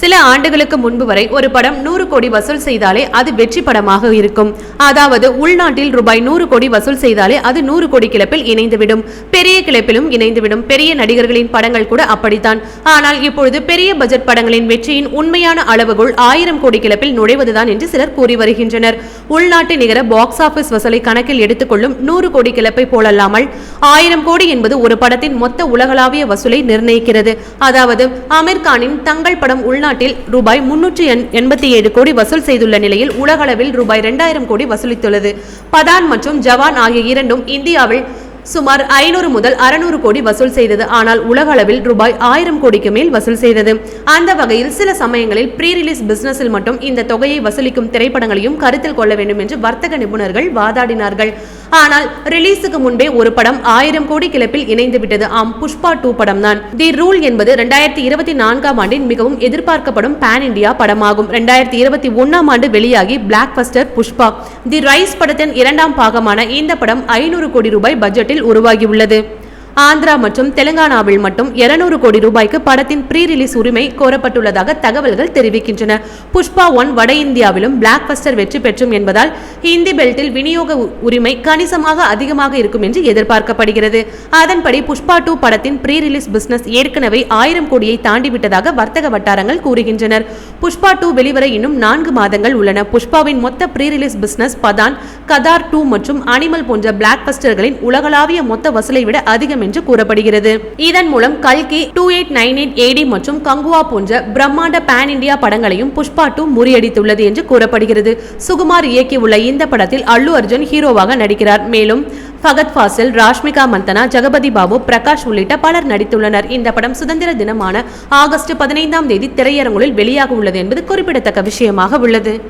சில ஆண்டுகளுக்கு முன்பு வரை ஒரு படம் நூறு கோடி வசூல் செய்தாலே அது வெற்றி படமாக இருக்கும். அதாவது உள்நாட்டில் ரூபாய் நூறு கோடி வசூல் செய்தாலே அது நூறு கோடி கிளப்பில் இணைந்துவிடும். பெரிய கிளப்பிலும் இணைந்துவிடும். பெரிய நடிகர்களின் படங்கள் கூட அப்படித்தான். ஆனால் இப்பொழுது பெரிய பட்ஜெட் படங்களின் வெற்றியின் உண்மையான அளவுகோல் ஆயிரம் கோடி கிளப்பில் நுழைவதுதான் என்று சிலர் கூறி வருகின்றனர். உள்நாட்டு நிகர பாக்ஸ் ஆபீஸ் வசூலை கணக்கில் எடுத்துக்கொள்ளும் நூறு கோடி கிளப்பை போலல்லாமல் ஆயிரம் கோடி என்பது ஒரு படத்தின் மொத்த உலகளாவிய வசூலை நிர்ணயிக்கிறது. அதாவது அமீர் கானின் தங்கள் படம் உள்நாட்டு உள்நாட்டில் ரூபாய் முன்னூற்றி எண்பத்தி ஏழு கோடி வசூல் செய்துள்ள நிலையில் உலகளவில் ரூபாய் இரண்டாயிரம் கோடி வசூலித்துள்ளது. பதான் மற்றும் ஜவான் ஆகிய இரண்டும் இந்தியாவில் சுமார் ஐநூறு முதல் அறுநூறு கோடி வசூல் செய்தது. ஆனால் உலக அளவில் ரூபாய் ஆயிரம் கோடிக்கு மேல் வசூல் செய்தது. அந்த வகையில் சில சமயங்களில் ப்ரீ ரிலீஸ் பிசினஸில் மட்டும் இந்த தொகையை வசூலிக்கும் திரைப்படங்களையும் கருத்தில் கொள்ள வேண்டும் என்று வர்த்தக நிபுணர்கள் வாதாடினார்கள். ஆனால் ரிலீஸுக்கு முன்பே ஒரு படம் ஆயிரம் கோடி கிளப்பில் இணைந்து விட்டது. ஆம் புஷ்பா டூ படம் தான். தி ரூல் என்பது இரண்டாயிரத்தி இருபத்தி நான்காம் ஆண்டின் மிகவும் எதிர்பார்க்கப்படும் பேன் இண்டியா படமாகும். இரண்டாயிரத்தி இருபத்தி ஒன்னாம் ஆண்டு வெளியாகி blockbuster Pushpa. The rice படத்தின் இரண்டாம் பாகமான இந்த படம் ஐநூறு கோடி ரூபாய் பட்ஜெட்டில் உருவாகியுள்ளது. ஆந்திரா மற்றும் தெலுங்கானாவில் மட்டும் இருநூறு கோடி ரூபாய்க்கு படத்தின் ப்ரீ ரிலீஸ் உரிமை கோரப்பட்டுள்ளதாக தகவல்கள் தெரிவிக்கின்றன. புஷ்பா ஒன் வட இந்தியாவிலும் பிளாக் பஸ்டர் வெற்றி பெற்றும் என்பதால் ஹிந்தி பெல்ட்டில் விநியோக உரிமை கணிசமாக அதிகமாக இருக்கும் என்று எதிர்பார்க்கப்படுகிறது. அதன்படி புஷ்பா டூ படத்தின் ப்ரீ ரிலீஸ் பிசினஸ் ஏற்கனவே ஆயிரம் கோடியை தாண்டிவிட்டதாக வர்த்தக வட்டாரங்கள் கூறுகின்றனர். புஷ்பா டூ வெளிவர இன்னும் நான்கு மாதங்கள் உள்ளன. புஷ்பாவின் மொத்த pre release business Pathaan Gadar two மற்றும் அனிமல் போன்ற பிளாக் பஸ்டர்களின் உலகளாவிய மொத்த வசூலை விட அதிகம் என்று கூறப்படுகிறது. இதன் மூலம் கல்கி two eight nine eight AD மற்றும் கங்குவா போன்ற பிரம்மாண்ட பேன் இந்தியா படங்களையும் புஷ்பா டூ முறியடித்துள்ளது என்று கூறப்படுகிறது. சுகுமார் இயக்கியுள்ள இந்த படத்தில் அல்லு அர்ஜுன் ஹீரோவாக நடிக்கிறார். மேலும் ஃபகத் ஃபாசில் ராஷ்மிகா மந்தனா ஜெகபதி பாபு பிரகாஷ் உள்ளிட்ட பலர் நடித்துள்ளனர். இந்த படம் சுதந்திர தினமான ஆகஸ்ட் பதினைந்தாம் தேதி திரையரங்குகளில் வெளியாக உள்ளது என்பது குறிப்பிடத்தக்க விஷயமாக உள்ளது.